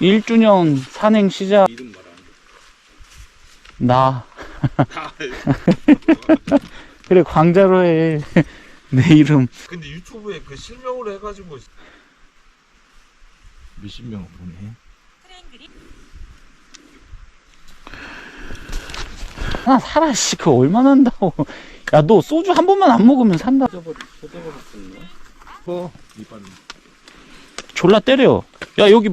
1주년 산행 시작. 이름 나. 다 그래 광자로 해. 내 이름. 근데 유튜브에 그 실명으로 해가지고 몇십 명 보네. 하나 사라 씨. 그거 얼마나 한다고. 야 너 소주 한 번만 안 먹으면 산다? 어 이빨 졸라 때려. 야 여기?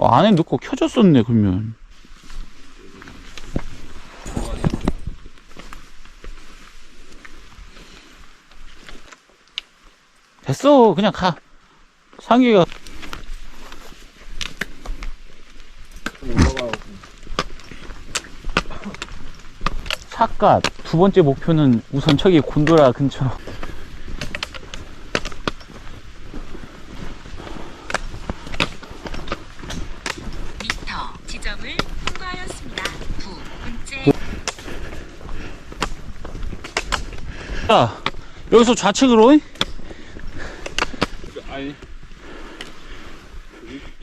어, 안에 넣고 켜졌었네 그러면. 됐어 그냥 가. 상기가. 사까 두 번째 목표는 우선 저기 곤도라 근처 미터 지점을 통과하였습니다. 두 번째 야 여기서 좌측으로 아니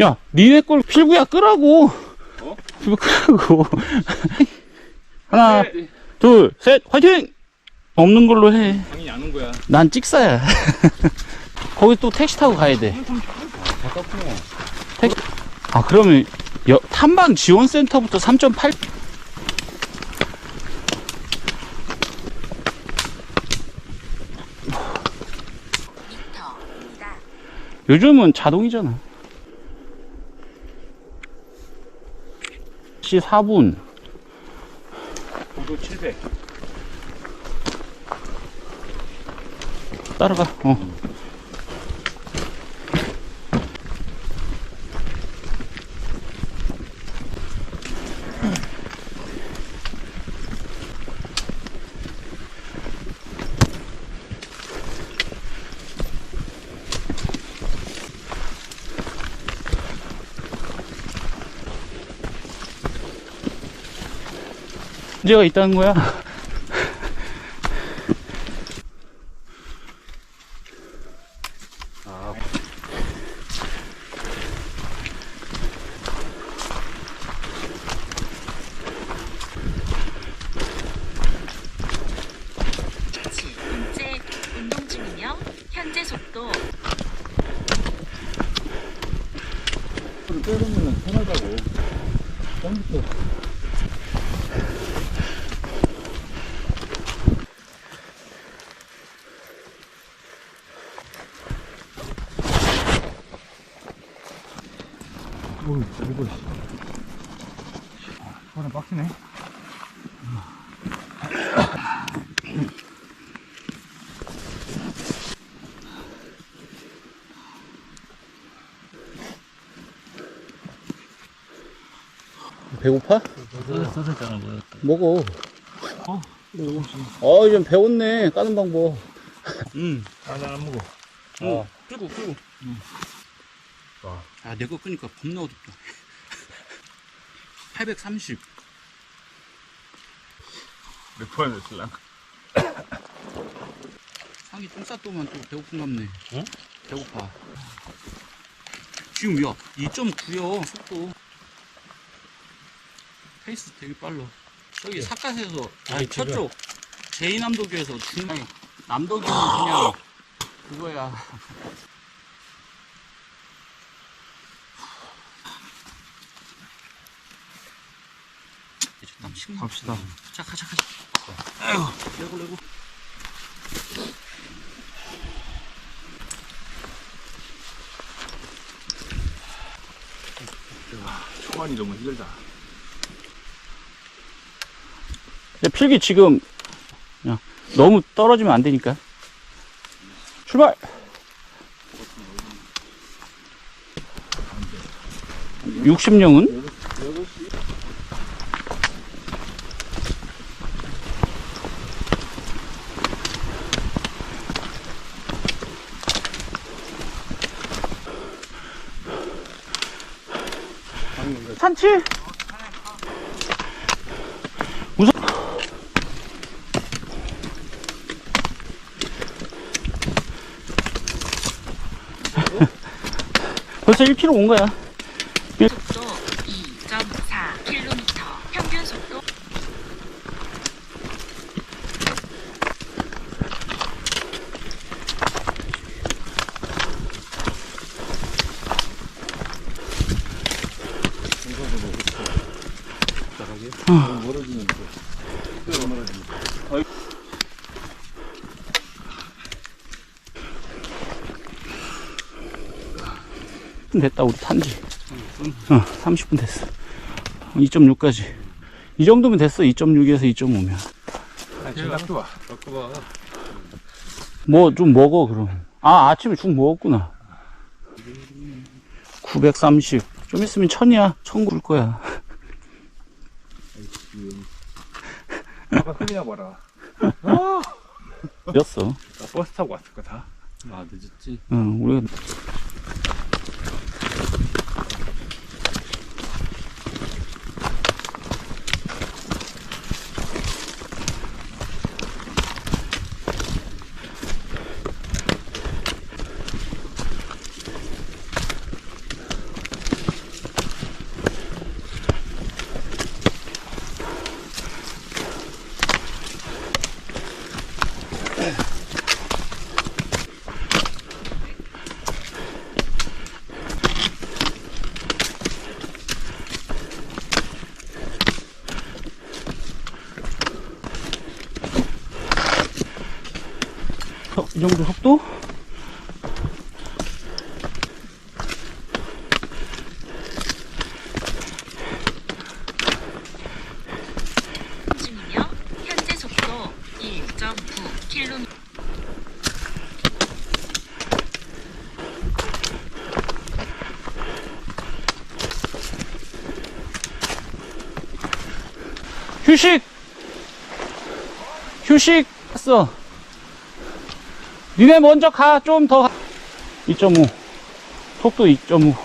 야 니네 걸 필구야 끄라고 어? 필구 끄라고 하나 네. 둘 셋 화이팅 없는 걸로 해 당연히 아는 거야 난 찍사야. 거기 또 택시 타고 가야 돼. 택시. 아, 그러면 여- 탐방 지원센터부터 3.8. 미터입니다. 요즘은 자동이잖아. 시 4분. 고도 700 따라가. 어. 문제가 있다는 거야. 지 현재 운동 중이며 현재 속도. 빼놓으면 편하다고. 처음부터 어우 이거 손에 빡치네 배고파? 써졌잖아 뭐였다 먹어. 어? 어, 좀 배웠네. 까는 방법. 응 아나 안 먹어 어. 끄고, 끄고. 와. 아, 내 거 끄니까 겁나 어둡다. 830. 몇 번을 쓸랑 상이 똥 쌌더만 또 배고픈 갑네. 응? 배고파. 지금 야, 2.9여, 속도. 페이스 되게 빨라. 저기 사카에서, 아니. 저쪽, 제2남도교에서 중앙에, 남도교는 그냥, 그거야. 식는 갑시다. 자, 가자, 가자. 아이고, 레고, 레고. 초반이 너무 힘들다 근데 필기 지금 야, 너무 떨어지면 안 되니까. 출발! 60령은? 산치 우선 벌써 1km 온 거야. 속도 2.4km. 평균 속도 됐다, 우리 탄지. 어, 30분 됐어. 2.6까지. 이 정도면 됐어, 2.6에서 2.5면. 딱 좋아. 뭐, 좀 먹어, 그럼. 아, 아침에 죽 먹었구나. 930. 좀 있으면 천이야. 천굴 거야. 아까 흘리나 봐라. 늦었어. 나 버스 타고 왔을 거다. 아 늦었지 응, 우리가. 이 정도 속도? 중이며 현재 속도 1.9km. 휴식! 휴식! 했어. 니네 먼저 가, 좀더 가. 2.5. 속도 2.5.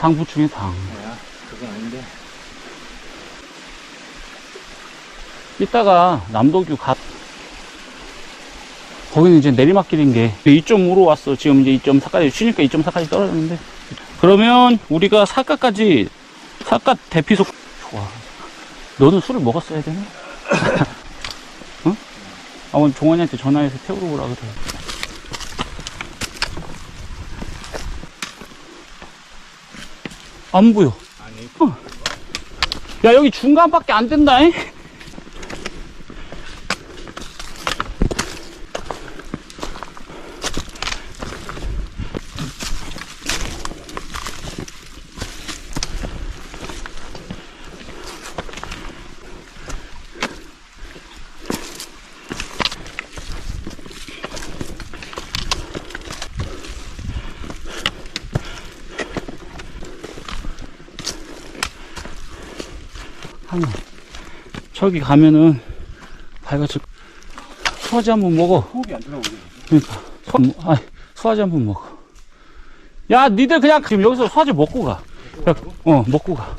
당 부충해, 당. 뭐야? 그건 아닌데. 이따가 남도교 가. 거기는 이제 내리막길인 게 2.5로 왔어. 지금 이제 2.4까지 쉬니까 2.4까지 떨어졌는데. 그러면 우리가 사까까지 사까 대피속 좋아. 너는 술을 먹었어야 되나? 어? 아, 오늘 종환이한테 전화해서 태우러 오라 그래. 안 보여. 아니. 야, 여기 중간밖에 안 된다, 잉? 하나. 저기 가면은 밝아질 소화제 한 번 먹어. 호흡이 안 들어오게. 그러니까 소, 아, 소화제 한 번 먹어. 야, 니들 그냥 지금 여기서 소화제 먹고 가. 야, 어, 먹고 가.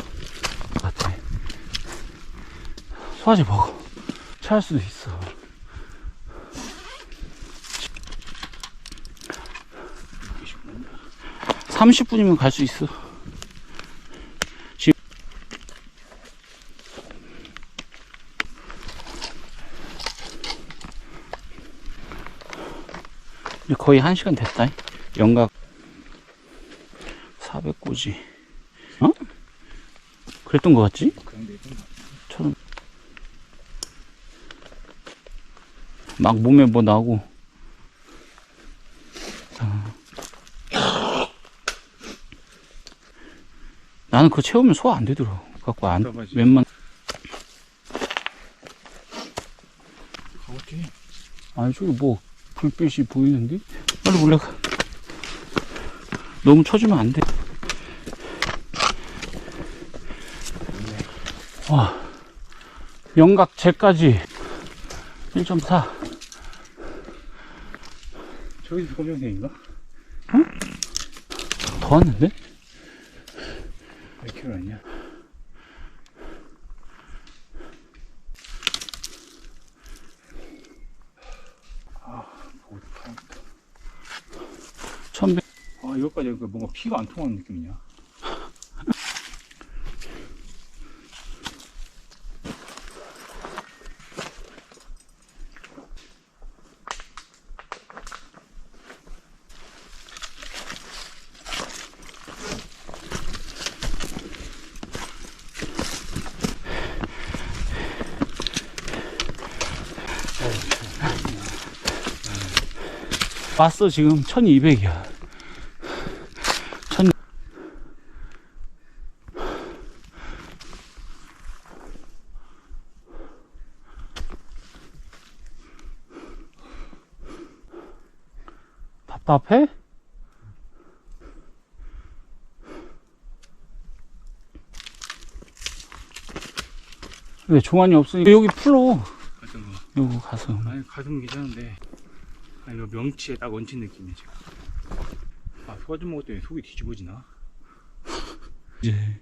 같아. 소화제 먹어. 체할 수도 있어. 삼십 분이면 갈 수 있어. 거의 한 시간 됐다. 연각 400고지. 어? 그랬던 것 같지? 처럼 막 몸에 뭐 나고. 아. 나는 그거 채우면 소화 안 되더라고. 갖고 안, 웬만. 아니, 저기 뭐, 불빛이 보이는데? 빨리 올라가. 너무 쳐주면 안 돼. 와, 영각 제까지 1.4. 저기 소명생인가? 더 왔는데? 몇 킬로 아니야? 아, 보고 파야겠다. 1100. 아, 이거 여기까지 그 뭔가 피가 안 통하는 느낌이냐? 왔어 지금 1200이야 천 답답해? 왜 종환이 없으니까 여기 풀어 어떤 거? 여기 가서 아니 가슴은 괜찮은데 아 이거 명치에 딱 얹힌 느낌이야 지금 아 소화 좀 먹었더니 속이 뒤집어지나? 이제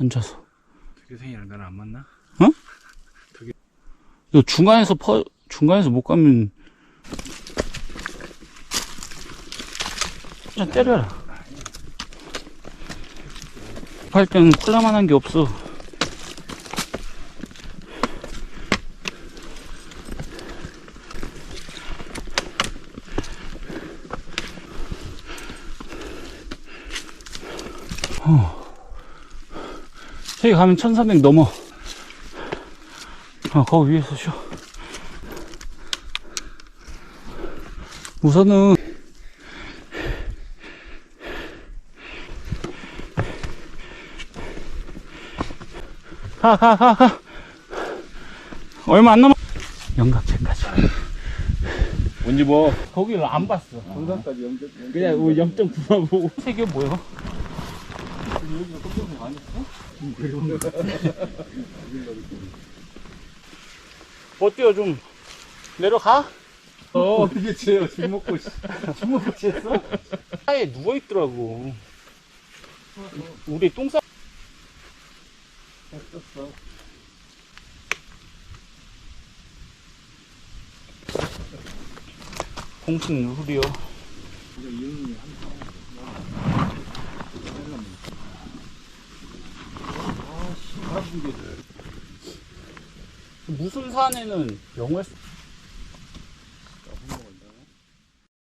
앉아서 득교생이랑 나랑 안 맞나? 너 중간에서 퍼 중간에서 못 가면 그냥 때려라 할 때는 콜라만 한 게 없어 어. 저기 가면 1300 넘어 어, 거기 위에서 쉬어. 우선은 가, 가, 가, 가. 얼마 안 남아. 영각제까지. 뭔지 뭐 거기를 안 봤어. 정상까지 연결 그냥 0.9만 보고. 색이 뭐야? 어 때요, 좀? 내려가? 어 어떻게 지요 술 먹고 씨. 술 먹고 취했어? 차에 누워 있더라고. 우리 똥 싸. 공식 룰이요. 무슨 산에는 영월